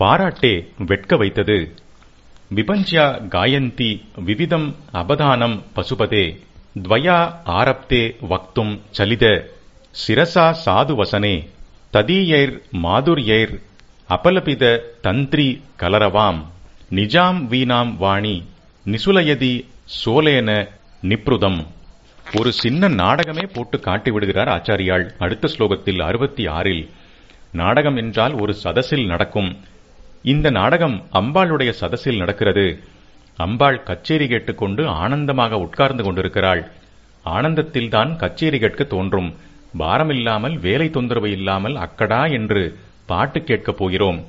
பாராட்டே வெட்க வைத்தது. விபஞ்சா காயந்தி விவிதம் அபதானம் பசுபதே துவயா ஆரப்தே வக்தும் சலித சிரசா சாதுவசனே ததீயைர் மாதுர்யைர் அபலபித தந்திரி கலரவாம் நிஜாம் வீணாம் வாணி நிசுலயதி சோலேன நிப்ருதம். ஒரு சின்ன நாடகமே போட்டு காட்டி விடுகிறார் ஆச்சாரியாள். அடுத்த ஸ்லோகத்தில் அறுபத்தி ஆறில் நாடகம் என்றால் ஒரு சதசில் நடக்கும். இந்த நாடகம் அம்பாளுடைய சதசில் நடக்கிறது. அம்பாள் கச்சேரி கேட்டுக்கொண்டு ஆனந்தமாக உட்கார்ந்து கொண்டிருக்கிறாள். ஆனந்தத்தில்தான் கச்சேரி கேட்க தோன்றும். பாரமில்லாமல் வேலை தொந்தரவு இல்லாமல் அக்கடா என்று பாட்டு கேட்கப் போகிறோம்.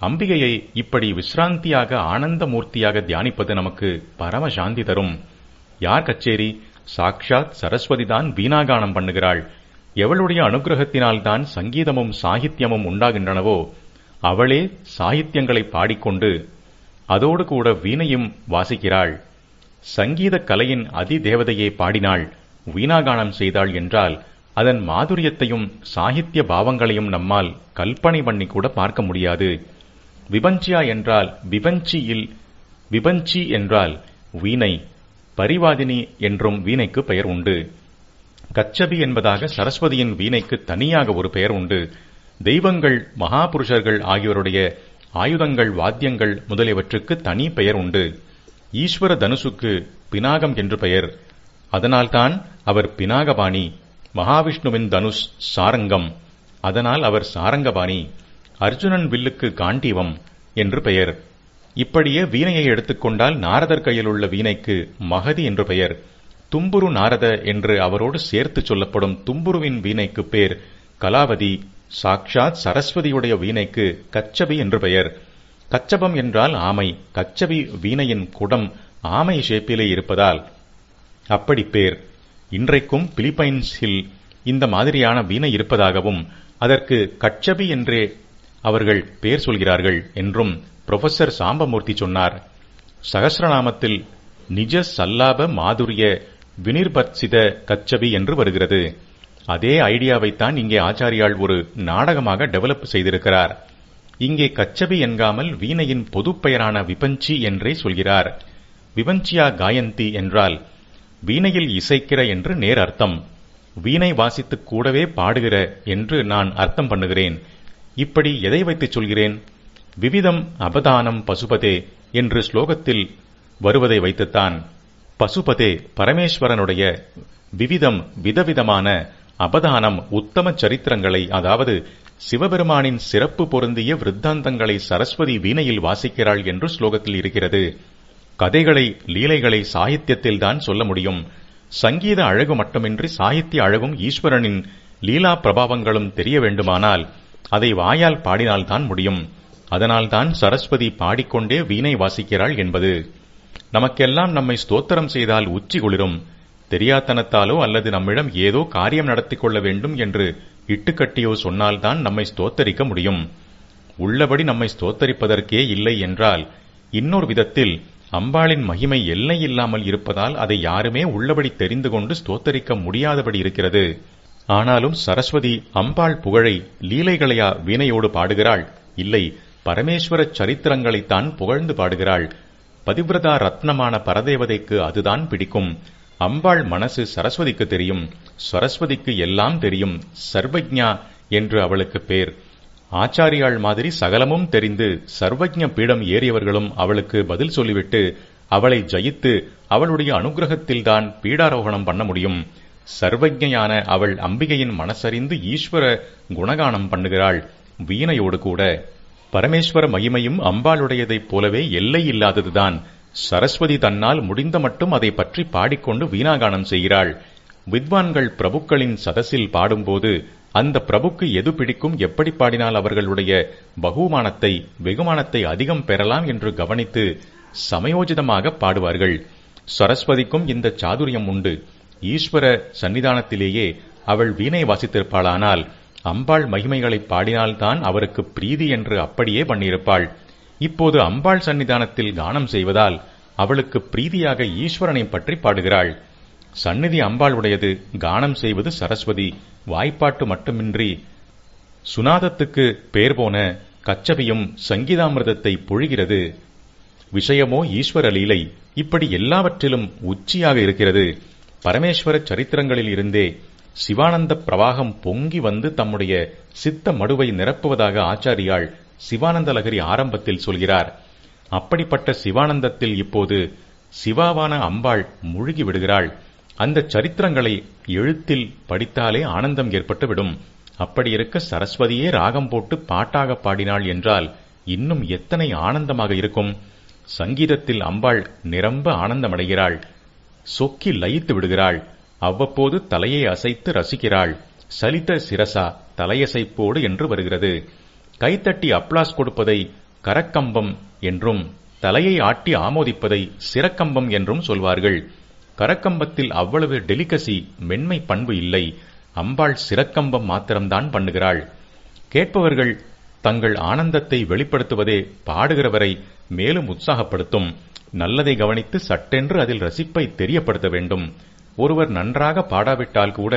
அம்பிகையை இப்படி விசிராந்தியாக ஆனந்த மூர்த்தியாக தியானிப்பது நமக்கு பரம சாந்தி தரும். யார் கச்சேரி? சாக்ஷாத் சரஸ்வதிதான் வீணாகானம் பண்ணுகிறாள். எவளுடைய அனுகிரகத்தினால்தான் சங்கீதமும் சாகித்யமும் உண்டாகின்றனவோ அவளே சாகித்யங்களை பாடிக்கொண்டு அதோடு கூட வீணையும் வாசிக்கிறாள். சங்கீத கலையின் அதிதேவதையை பாடினாள். வீணாகானம் செய்தாள் என்றால் அதன் மாதுரியத்தையும் சாகித்ய பாவங்களையும் நம்மால் கல்பனை பண்ணி கூட பார்க்க முடியாது. விபஞ்சியா என்றால் விபஞ்சியில் விபஞ்சி என்றால் வீணை பரிவாதினி என்றும் வீணைக்கு பெயர் உண்டு. கச்சபி என்பதாக சரஸ்வதியின் வீணைக்கு தனியாக ஒரு பெயர் உண்டு. தெய்வங்கள் மகாபுருஷர்கள் ஆகியோருடைய ஆயுதங்கள் வாத்தியங்கள் முதலியவற்றுக்கு தனி பெயர் உண்டு. ஈஸ்வர தனுசுக்கு பினாகம் என்று பெயர். அதனால்தான் அவர் பினாகபாணி மகாவிஷ்ணுவின் தனுஷ் சாரங்கம். அதனால் அவர் சாரங்கபாணி அர்ஜுனன் வில்லுக்கு காண்டீவம் என்று பெயர். இப்படியே வீணையை எடுத்துக்கொண்டால் நாரதர் கையில் உள்ள வீணைக்கு மகதி என்று பெயர். தும்புரு நாரத என்று அவரோடு சேர்த்து சொல்லப்படும் தும்புருவின் வீணைக்கு பேர் கலாவதி சாக்ஷாத் சரஸ்வதியுடைய வீணைக்கு கச்சபி என்று பெயர். கச்சபம் என்றால் ஆமை கச்சபி வீணையின் குடம் ஆமை ஷேப்பிலே இருப்பதால் அப்படி பேர். இன்றைக்கும் பிலிப்பைன்ஸில் இந்த மாதிரியான வீணை இருப்பதாகவும் அதற்கு கச்சபி என்றே அவர்கள் பேர் சொல்கிறார்கள் என்றும் புரொஃபசர் சாம்பமூர்த்தி சொன்னார். சகசிரநாமத்தில் நிஜ சல்லாப மாதுரிய வினிர்பர்சித கச்சபி என்று வருகிறது. அதே ஐடியாவைத்தான் இங்கே ஆச்சாரியால் ஒரு நாடகமாக டெவலப் செய்திருக்கிறார். இங்கே கச்சபி என்காமல் வீணையின் பொதுப்பெயரான விபஞ்சி என்றே சொல்கிறார். விபஞ்சியா காயந்தி என்றால் வீணையில் இசைக்கிற என்று நேர் அர்த்தம். வீணை வாசித்து கூடவே பாடுகிற என்று நான் அர்த்தம் பண்ணுகிறேன். இப்படி எதை வைத்துச் சொல்கிறேன்? விவிதம் அபதானம் பசுபதே என்று ஸ்லோகத்தில் வருவதை வைத்துத்தான். பசுபதே பரமேஸ்வரனுடைய விவிதம் விதவிதமான அபதானம் உத்தம சரித்திரங்களை அதாவது சிவபெருமானின் சிறப்பு பொருந்திய விருத்தாந்தங்களை சரஸ்வதி வீணையில் வாசிக்கிறாள் என்று ஸ்லோகத்தில் இருக்கிறது. கதைகளை லீலைகளை சாகித்யத்தில்தான் சொல்ல முடியும். சங்கீத அழகு மட்டுமின்றி சாகித்ய அழகும் ஈஸ்வரனின் லீலா பிரபாவங்களும் தெரிய வேண்டுமானால் அதை வாயால் பாடினால்தான் முடியும். அதனால்தான் சரஸ்வதி பாடிக்கொண்டே வீணை வாசிக்கிறாள் என்பது. நமக்கெல்லாம் நம்மை ஸ்தோத்திரம் செய்தால் உச்சி குளிரும். தெரியாத்தனத்தாலோ அல்லது நம்மிடம் ஏதோ காரியம் நடத்திக் கொள்ள வேண்டும் என்று இட்டுக்கட்டியோ சொன்னால்தான் நம்மை ஸ்தோத்தரிக்க முடியும். உள்ளபடி நம்மை ஸ்தோத்தரிப்பதற்கே இல்லை என்றால் இன்னொரு விதத்தில் அம்பாளின் மகிமை எல்லை இல்லாமல் இருப்பதால் அதை யாருமே உள்ளபடி தெரிந்து கொண்டு ஸ்தோத்தரிக்க முடியாதபடி இருக்கிறது. ஆனாலும் சரஸ்வதி அம்பாள் புகழை லீலைகளையா வீணையோடு பாடுகிறாள்? இல்லை பரமேஸ்வர சரித்திரங்களைத்தான் புகழ்ந்து பாடுகிறாள். பதிவிரதா ரத்னமான பரதேவதைக்கு அதுதான் பிடிக்கும். அம்பாள் மனசு சரஸ்வதிக்கு தெரியும். சரஸ்வதிக்கு எல்லாம் தெரியும். சர்வஜ்ஞா என்று அவளுக்கு பேர். ஆச்சாரியாள் மாதிரி சகலமும் தெரிந்து சர்வஜ்ஞ பீடம் ஏறியவர்களும் அவளுக்கு பதில் சொல்லிவிட்டு அவளை ஜெயித்து அவளுடைய அனுகிரகத்தில்தான் பீடாரோகணம் பண்ண முடியும். சர்வஜயான அவள் அம்பிகையின் மனசறிந்து ஈஸ்வர குணகானம் பண்ணுகிறாள். வீணையோடு கூட. பரமேஸ்வர மகிமையும் அம்பாளுடையதைப் போலவே எல்லை இல்லாததுதான். சரஸ்வதி தன்னால் முடிந்த மட்டும் அதை பற்றி பாடிக்கொண்டு வீணாகானம் செய்கிறாள். வித்வான்கள் பிரபுக்களின் சதசில் பாடும்போது அந்த பிரபுக்கு எது பிடிக்கும் எப்படி பாடினால் அவர்களுடைய பகுமானத்தை வெகுமானத்தை அதிகம் பெறலாம் என்று கவனித்து சமயோஜிதமாக பாடுவார்கள். சரஸ்வதிக்கும் இந்த சாதுரியம் உண்டு. ஈஸ்வர சன்னிதானத்திலேயே அவள் வீணை வாசித்திருப்பாளானால் அம்பாள் மகிமைகளை பாடினால்தான் அவருக்கு பிரீதி என்று அப்படியே பண்ணியிருப்பாள். இப்போது அம்பாள் சன்னிதானத்தில் கானம் செய்வதால் அவளுக்கு பிரீதியாக ஈஸ்வரனை பற்றி பாடுகிறாள். சந்நிதி அம்பாள் உடையது கானம் செய்வது சரஸ்வதி வாய்ப்பாட்டு மட்டுமின்றி சுனாதத்துக்கு பேர் போன கச்சபியும் சங்கீதாமிர்தத்தை பொழிகிறது. விஷயமோ ஈஸ்வர லீலை இப்படி எல்லாவற்றிலும் உச்சியாக இருக்கிறது. பரமேஸ்வர சரித்திரங்களில் இருந்தே சிவானந்த பிரவாகம் பொங்கி வந்து தம்முடைய சித்த மடுவை நிரப்புவதாக ஆச்சாரியாள் சிவானந்த லகரி ஆரம்பத்தில் சொல்கிறார் அப்படிப்பட்ட சிவானந்தத்தில் இப்போது சிவாவான அம்பாள் முழுகி விடுகிறாள். அந்த சரித்திரங்களை எழுத்தில் படித்தாலே ஆனந்தம் ஏற்பட்டுவிடும். அப்படி இருக்க சரஸ்வதியே ராகம் போட்டு பாட்டாக பாடினாள் என்றால் இன்னும் எத்தனை ஆனந்தமாக இருக்கும். சங்கீதத்தில் அம்பாள் நிரம்ப ஆனந்தமடைகிறாள். சொக்கி லயித்து விடுகிறாள். அவ்வப்போது தலையை அசைத்து ரசிக்கிறாள். சலித்த சிரசா தலையசைப்போடு என்று வருகிறது. கைத்தட்டி அப்ளாஸ் கொடுப்பதை கரக்கம்பம் என்றும் தலையை ஆட்டி ஆமோதிப்பதை சிறக்கம்பம் என்றும் சொல்வார்கள். கரக்கம்பத்தில் அவ்வளவு டெலிகசி மென்மை பண்பு இல்லை. அம்பாள் சிறக்கம்பம் மாத்திரம்தான் பண்ணுகிறாள். கேட்பவர்கள் தங்கள் ஆனந்தத்தை வெளிப்படுத்துவதே பாடுகிறவரை மேலும் உற்சாகப்படுத்தும். நல்லதை கவனித்து சட்டென்று அதில் ரசிப்பை தெரியப்படுத்த வேண்டும். ஒருவர் நன்றாக பாடாவிட்டால் கூட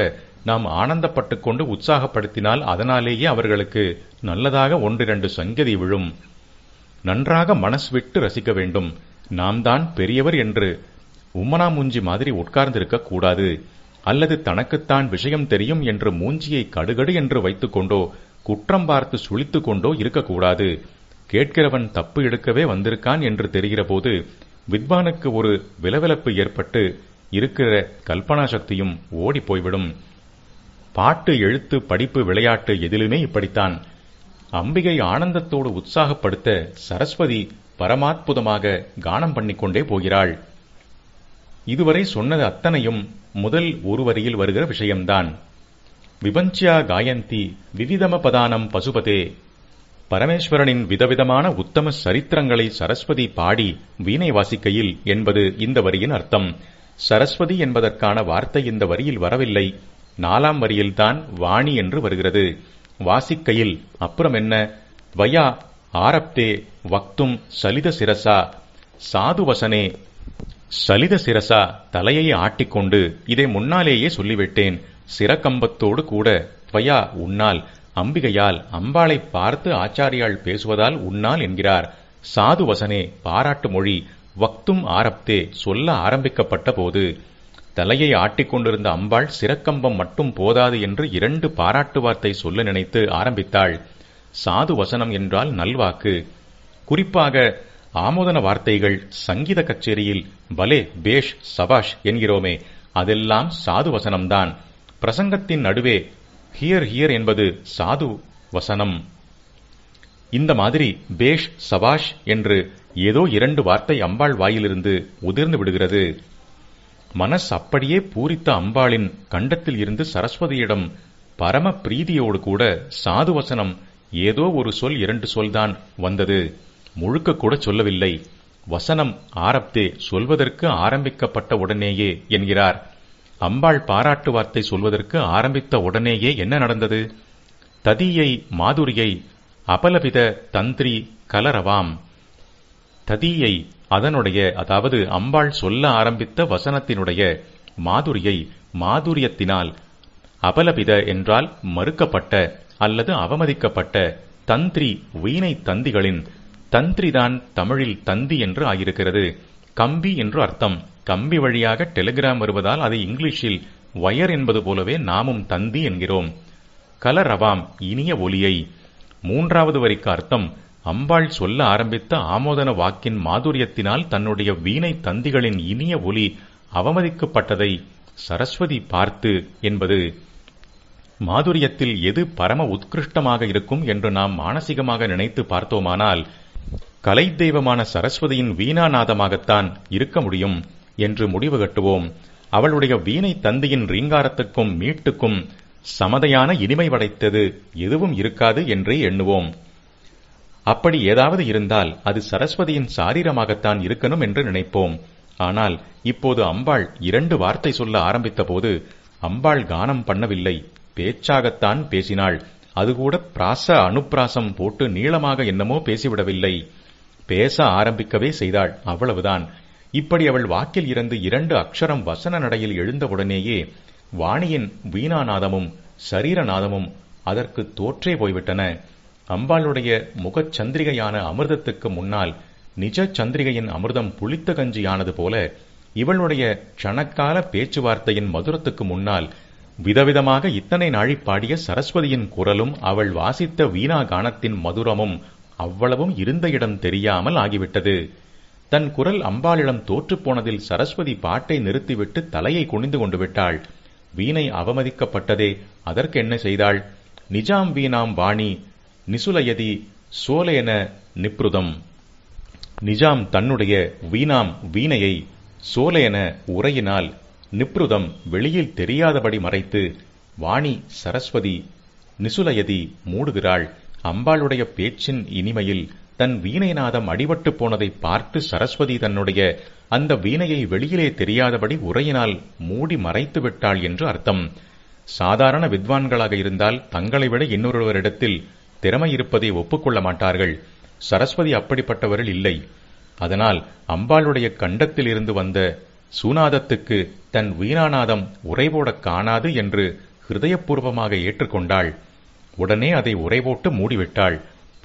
நாம் ஆனந்தப்பட்டுக் கொண்டு உற்சாகப்படுத்தினால் அதனாலேயே அவர்களுக்கு நல்லதாக ஒன்றிரண்டு சங்கதி விழும். நன்றாக மனசு விட்டு ரசிக்க வேண்டும். நாம் தான் பெரியவர் என்று உம்மனாமுஞ்சி மாதிரி உட்கார்ந்திருக்க கூடாது. அல்லது தனக்குத்தான் விஷயம் தெரியும் என்று மூஞ்சியை கடுகடு என்று வைத்துக் கொண்டோ குற்றம் பார்த்து சுழித்துக் கொண்டோ இருக்கக்கூடாது கேட்கிறவன் தப்பு எடுக்கவே வந்திருக்கான் என்று தெரிகிற போது வித்வானுக்கு ஒரு விலவிலப்பு ஏற்பட்டு இருக்கிற கல்பனா சக்தியும் ஓடி போய்விடும். பாட்டு எழுத்து படிப்பு விளையாட்டு எதிலுமே இப்படித்தான். அம்பிகை ஆனந்தத்தோடு உற்சாகப்படுத்த சரஸ்வதி பரமாத்புதமாக கானம் பண்ணிக்கொண்டே போகிறாள். இதுவரை சொன்னது அத்தனையும் முதல் ஒரு வரியில் வருகிற விஷயம்தான். விபஞ்சியா காயந்தி விவிதம பதானம் பசுபதே. பரமேஸ்வரனின் விதவிதமான உத்தம சரித்திரங்களை சரஸ்வதி பாடி வீணை வாசிக்கையில் என்பது இந்த வரியின் அர்த்தம். சரஸ்வதி என்பதற்கான வார்த்தை இந்த வரியில் வரவில்லை. நாலாம் வரியில்தான் வாணி என்று வருகிறது. வாசிக்கையில் அப்புறம் என்ன? வயா ஆரப்தே வக்தும் சலித சிரசா சாதுவசனே சலித சிரசா தலையை ஆட்டிக்கொண்டு இதை முன்னாலேயே சொல்லிவிட்டேன். சிரக்கம்பத்தோடு கூட துவயா உன்னால் அம்பிகையால் அம்பாளை பார்த்து ஆச்சாரியால் பேசுவதால் உன்னால் என்கிறார். சாதுவசனே பாராட்டு மொழி வக்தும் ஆரப்தே சொல்ல ஆரம்பிக்கப்பட்ட போது தலையை ஆட்டிக்கொண்டிருந்த அம்பாள் சிறக்கம்பம் மட்டும் போதாது என்று இரண்டு பாராட்டு வார்த்தை சொல்ல நினைத்து ஆரம்பித்தாள். சாது வசனம் என்றால் நல்வாக்கு. குறிப்பாக ஆமோதன வார்த்தைகள் சங்கீத கச்சேரியில் பலே பேஷ் சபாஷ் என்கிறோமே அதெல்லாம் சாது வசனம்தான். பிரசங்கத்தின் நடுவே ஹியர் ஹியர் என்பது சாது வசனம். இந்த மாதிரி பேஷ் சபாஷ் என்று ஏதோ இரண்டு வார்த்தை அம்பாள் வாயிலிருந்து உதிர்ந்து விடுகிறது. மனஸ் அப்படியே பூரித்த அம்பாளின் கண்டத்தில் இருந்து சரஸ்வதியிடம் பரம பிரீதியோடு கூட சாதுவசனம் ஏதோ ஒரு சொல் இரண்டு சொல்தான் வந்தது. முழுக்க கூட சொல்லவில்லை. வசனம் ஆரப்தே சொல்வதற்கு ஆரம்பிக்கப்பட்ட உடனேயே என்கிறார். அம்பாள் பாராட்டு வார்த்தை சொல்வதற்கு ஆரம்பித்த உடனேயே என்ன நடந்தது? ததியை மாதுரியை அபலவித தந்திரி கலரவாம். ததியை அதனுடைய அதாவது அம்பாள் சொல்ல ஆரம்பித்த வசனத்தினுடைய மாதுரியை மாதுரியத்தினால் அபலபித என்றால் மறுக்கப்பட்ட அல்லது அவமதிக்கப்பட்ட தந்திரி வீணை தந்திகளின் தந்திரிதான் தமிழில் தந்தி என்று ஆகியிருக்கிறது கம்பி என்று அர்த்தம். கம்பி வழியாக டெலிகிராம் வருவதால் அதை இங்கிலீஷில் வயர் என்பது போலவே நாமும் தந்தி என்கிறோம். கலரவாம் இனிய ஒலியை. மூன்றாவது வரிக்கு அர்த்தம் அம்பாள் சொல்ல ஆரம்பித்த ஆமோதன வாக்கின் மாதுரியத்தினால் தன்னுடைய வீணை தந்திகளின் இனிய ஒலி அவமதிக்கப்பட்டதை சரஸ்வதி பார்த்து என்பது மாதுரியத்தில் எது பரம உத்கிருஷ்டமாக இருக்கும் என்று நாம் மானசீகமாக நினைத்து பார்த்தோமானால் கலை தெய்வமான சரஸ்வதியின் வீணாநாதமாகத்தான் இருக்க முடியும் என்று முடிவு கட்டுவோம். அவளுடைய வீணை தந்தியின் ரீங்காரத்துக்கும் மீட்டுக்கும் சமதையான இனிமை படைத்தது எதுவும் இருக்காது என்றே எண்ணுவோம். அப்படி ஏதாவது இருந்தால் அது சரஸ்வதியின் சாரீரமாகத்தான் இருக்கணும் என்று நினைப்போம். ஆனால் இப்போது அம்பாள் இரண்டு வார்த்தை சொல்ல ஆரம்பித்த போது அம்பாள் கானம் பண்ணவில்லை. பேச்சாகத்தான் பேசினாள். அதுகூட பிராச அனுப்பிராசம் போட்டு நீளமாக என்னமோ பேசிவிடவில்லை. பேச ஆரம்பிக்கவே செய்தாள். அவ்வளவுதான். இப்படி அவள் வாக்கில் இருந்து இரண்டு அக்ஷரம் வசன நடையில் எழுந்தவுடனேயே வாணியின் வீணாநாதமும் சரீரநாதமும் அதற்கு தோற்றே போய்விட்டன. அம்பாளுடைய முகச் சந்திரிகையான அமிர்தத்துக்கு முன்னால் நிஜ சந்திரிகையின் அமிர்தம் புளித்த கஞ்சியானது போல இவளுடைய க்ஷணக்கால பேச்சுவார்த்தையின் மதுரத்துக்கு முன்னால் விதவிதமாக இத்தனை நாழி பாடிய சரஸ்வதியின் குரலும் அவள் வாசித்த வீணா கானத்தின் மதுரமும் அவ்வளவும் இருந்த இடம் தெரியாமல் ஆகிவிட்டது. தன் குரல் அம்பாளிடம் தோற்றுப்போனதில் சரஸ்வதி பாட்டை நிறுத்திவிட்டு தலையை குனிந்து கொண்டு விட்டாள். வீணை அவமதிக்கப்பட்டதே அதற்கு என்ன செய்தாள்? நிஜாம் வீணாம் வாணி நிசுலயதி சோலேன நிப்ருதம். நிஜாம் தன்னுடைய வீணாம் வீணையை சோலேன உரையினால் நிப்ருதம் வெளியில் தெரியாதபடி மறைத்து வாணி சரஸ்வதி நிசுலயதி மூடுகிறாள். அம்பாளுடைய பேச்சின் இனிமையில் தன் வீணைநாதம் அடிபட்டு போனதை பார்த்து சரஸ்வதி தன்னுடைய அந்த வீணையை வெளியிலே தெரியாதபடி உரையினால் மூடி மறைத்து விட்டாள் என்று அர்த்தம். சாதாரண வித்வான்களாக இருந்தால் தங்களை விட இன்னொருவரிடத்தில் திறமை இருப்பதை ஒப்புக்கொள்ள மாட்டார்கள். சரஸ்வதி அப்படிப்பட்டவர்கள் இல்லை. அதனால் அம்பாளுடைய கண்டத்தில் இருந்து வந்த சூனாதத்துக்கு தன் வீணாநாதம் உறைவோட காணாது என்று ஹிருதயபூர்வமாக ஏற்றுக்கொண்டாள். உடனே அதை உறைவோட்டு மூடிவிட்டாள்.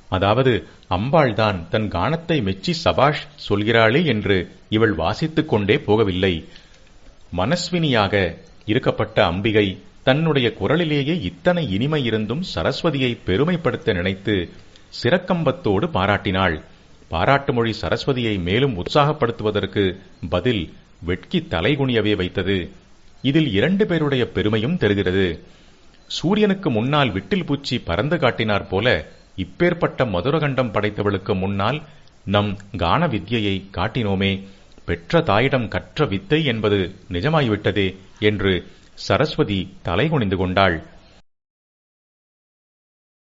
அதாவது அம்பாள்தான் தன் கானத்தை மெச்சி சபாஷ் சொல்கிறாளே என்று இவள் வாசித்துக் கொண்டே போகவில்லை. மனஸ்வினியாக இருக்கப்பட்ட அம்பிகை தன்னுடைய குரலிலேயே இத்தனை இனிமை இருந்தும் சரஸ்வதியை பெருமைப்படுத்த நினைத்து சிறக்கம்பத்தோடு பாராட்டினாள். பாராட்டு மொழி சரஸ்வதியை மேலும் உற்சாகப்படுத்துவதற்கு பதில் வெட்கி தலைகுனியவே வைத்தது. இதில் இரண்டு பேருடைய பெருமையும் தெரிகிறது. சூரியனுக்கு முன்னால் விட்டில் பூச்சி பறந்து காட்டினார் போல இப்பேற்பட்ட மதுரகண்டம் படைத்தவளுக்கு முன்னால் நம் கான வித்யையை காட்டினோமே. பெற்ற தாயிடம் கற்ற வித்தை என்பது நிஜமாய்விட்டதே என்று சரஸ்வதி தலைகுனிந்து கொண்டாள்.